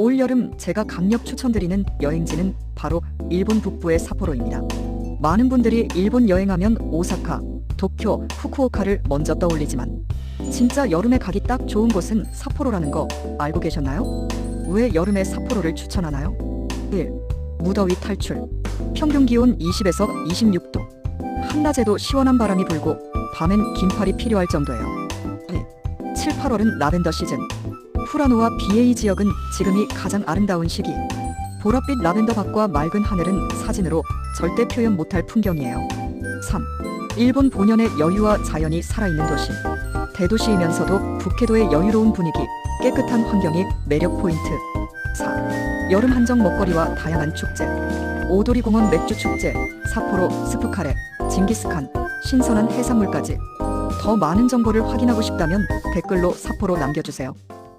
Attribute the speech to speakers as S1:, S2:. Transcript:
S1: 올여름 제가 강력 추천드리는 여행지는 바로 일본 북부의 삿포로입니다. 많은 분들이 일본 여행하면 오사카, 도쿄, 후쿠오카를 먼저 떠올리지만 진짜 여름에 가기 딱 좋은 곳은 삿포로라는 거 알고 계셨나요? 왜 여름에 삿포로를 추천하나요? 1. 무더위 탈출. 평균 기온 20에서 26도. 한낮에도 시원한 바람이 불고 밤엔 긴팔이 필요할 정도예요. 2. 7, 8월은 라벤더 시즌. 후라노와 BA 지역은 지금이 가장 아름다운 시기. 보랏빛 라벤더 밭과 맑은 하늘은 사진으로 절대 표현 못할 풍경이에요. 3. 일본 본연의 여유와 자연이 살아있는 도시. 대도시이면서도 북해도의 여유로운 분위기, 깨끗한 환경이 매력 포인트. 4. 여름 한정 먹거리와 다양한 축제. 오도리 공원 맥주 축제, 삿포로 스프카레, 징기스칸, 신선한 해산물까지. 더 많은 정보를 확인하고 싶다면 댓글로 삿포로 남겨주세요.